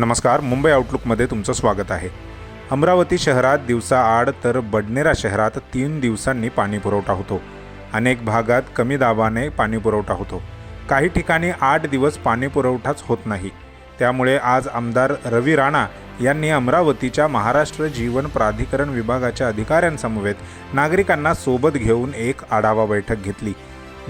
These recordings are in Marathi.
नमस्कार मुंबई आउटलुकमध्ये तुमचं स्वागत आहे. अमरावती शहरात दिवसाआड तर बडनेरा शहरात तीन दिवसांनी पाणी पुरवठा होतो. अनेक भागात कमी दाबाने पाणीपुरवठा होतो. काही ठिकाणी आठ दिवस पाणीपुरवठाच होत नाही. त्यामुळे आज आमदार रवी राणा यांनी अमरावतीच्या महाराष्ट्र जीवन प्राधिकरण विभागाच्या अधिकाऱ्यांसमवेत नागरिकांना सोबत घेऊन एक आढावा बैठक घेतली.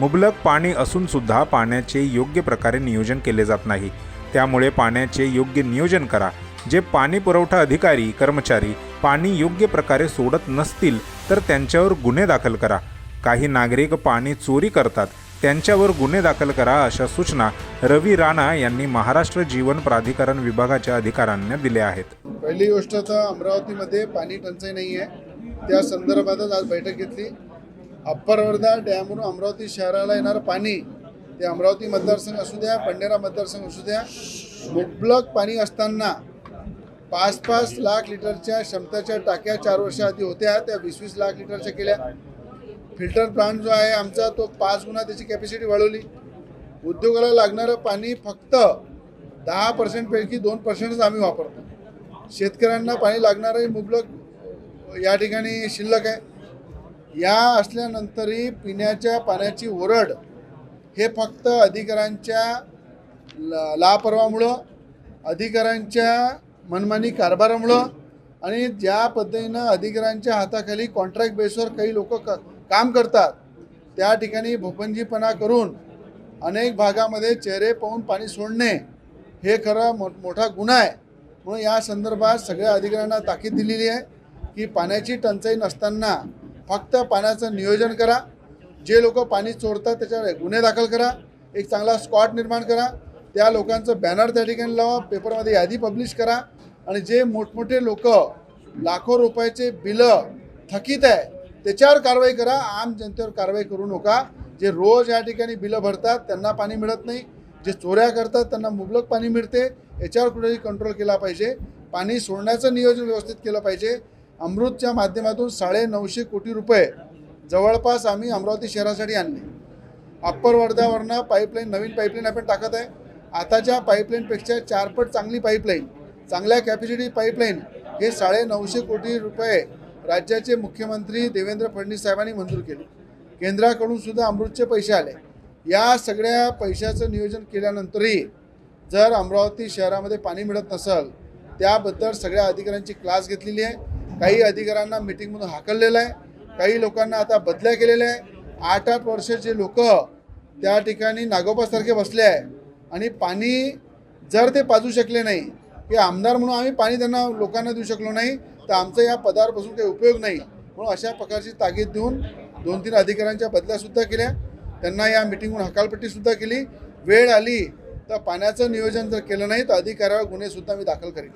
मुबलक पाणी असून सुद्धा पाण्याचे योग्य प्रकारे नियोजन केले जात नाही. त्यामुळे पाण्याचे योग्य नियोजन करा. जे पाणी पुरवठा अधिकारी कर्मचारी पाणी योग्य प्रकारे सोडत नसतील तर त्यांच्यावर गुन्हे दाखल करा. काही नागरिक पाणी चोरी करतात त्यांच्यावर गुन्हे दाखल करा अशा सूचना रवी राणा यांनी महाराष्ट्र जीवन प्राधिकरण विभागाच्या अधिकाऱ्यांना दिल्या आहेत. पहिली गोष्ट तर अमरावतीमध्ये पाणी टंचाई नाही आहे त्या संदर्भातच आज बैठक घेतली. अप्पर वर्धा डॅमवरून अमरावती शहराला येणारं पाणी ते अमरावती मतदारसंघ असू द्या पंढेरा मतदारसंघ असू द्या मुबलक पाणी असताना पाच पाच लाख लिटरच्या क्षमतेच्या टाक्या चार वर्षाआधी होत्या त्या वीस वीस लाख लिटरच्या केल्या. फिल्टर प्लांट जो आहे आमचा तो पाच गुणा त्याची कॅपॅसिटी वाढवली. उद्योगाला लागणारं पाणी फक्त दहा पर्सेंटपैकी दोन पर्सेंटच आम्ही वापरतो. शेतकऱ्यांना पाणी लागणारंही मुबलक या ठिकाणी शिल्लक आहे. या असल्यानंतरही पिण्याच्या पाण्याची ओरड हे फक्त अधिकाऱ्यांच्या लापरवामुळं अधिकाऱ्यांच्या मनमानी कारभारामुळं आणि ज्या पद्धतीनं अधिकाऱ्यांच्या हाताखाली कॉन्ट्रॅक्ट बेसवर काही लोक क काम करतात त्या ठिकाणी भोपंजीपणा करून अनेक भागामध्ये चेहरे पाहून पाणी सोडणे हे खरं मो मोठा गुन्हा आहे. म्हणून या संदर्भात सगळ्या अधिकाऱ्यांना ताकीद दिलेली आहे की पाण्याची टंचाई नसताना फक्त पाण्याचं नियोजन करा. जे लोक पाणी चोरतात त्याच्यावर गुन्हे दाखल करा. एक चांगला स्कॉट निर्माण करा. त्या लोकांचं बॅनर त्या ठिकाणी लावा. पेपरमध्ये यादी पब्लिश करा. आणि जे मोठमोठे लोक लाखो रुपयाचे बिलं थकीत आहे त्याच्यावर कारवाई करा. आम जनतेवर कारवाई करू नका. जे रोज या ठिकाणी बिलं भरतात त्यांना पाणी मिळत नाही. जे चोऱ्या करतात त्यांना मुबलक पाणी मिळते. याच्यावर कुठेही कंट्रोल केला पाहिजे. पाणी सोडण्याचं नियोजन व्यवस्थित केलं पाहिजे. अमृतच्या माध्यमातून साडे नऊशे कोटी रुपये जवळपास आम्ही अमरावती शहरासाठी आणले. अप्पर वर्ध्यावरनं पाईपलाईन नवीन पाईपलाईन आपण टाकत आहे. आताच्या पाईपलाईनपेक्षा चारपट चांगली पाईपलाईन चांगल्या कॅपॅसिटी पाईपलाईन हे साडे नऊशे कोटी रुपये राज्याचे मुख्यमंत्री देवेंद्र फडणवीस साहेबांनी मंजूर केले. केंद्राकडून सुद्धा अमृतचे पैसे आले. या सगळ्या पैशाचं नियोजन केल्यानंतरही जर अमरावती शहरामध्ये पाणी मिळत नसेल त्याबद्दल सगळ्या अधिकाऱ्यांची क्लास घेतलेली आहे. काही अधिकाऱ्यांना मिटिंगमधून हाकललेलं आहे. काही लोकांना आता बदल्या केलेल्या आहे. आठ आठ वर्षाचे लोक त्या ठिकाणी नागोबासारखे बसले आहे. आणि पाणी जर ते पाजू शकले नाही की आमदार म्हणून आम्ही पाणी त्यांना लोकांना देऊ शकलो नाही तर आमचा या पदावर काही उपयोग नाही. म्हणून अशा प्रकारची ताकीद देऊन दोन तीन अधिकाऱ्यांच्या बदल्यासुद्धा केल्या. त्यांना या मिटिंगहून हकालपट्टीसुद्धा केली. वेळ आली तर पाण्याचं नियोजन जर केलं नाही तर अधिकाऱ्यावर गुन्हेसुद्धा मी दाखल करेन.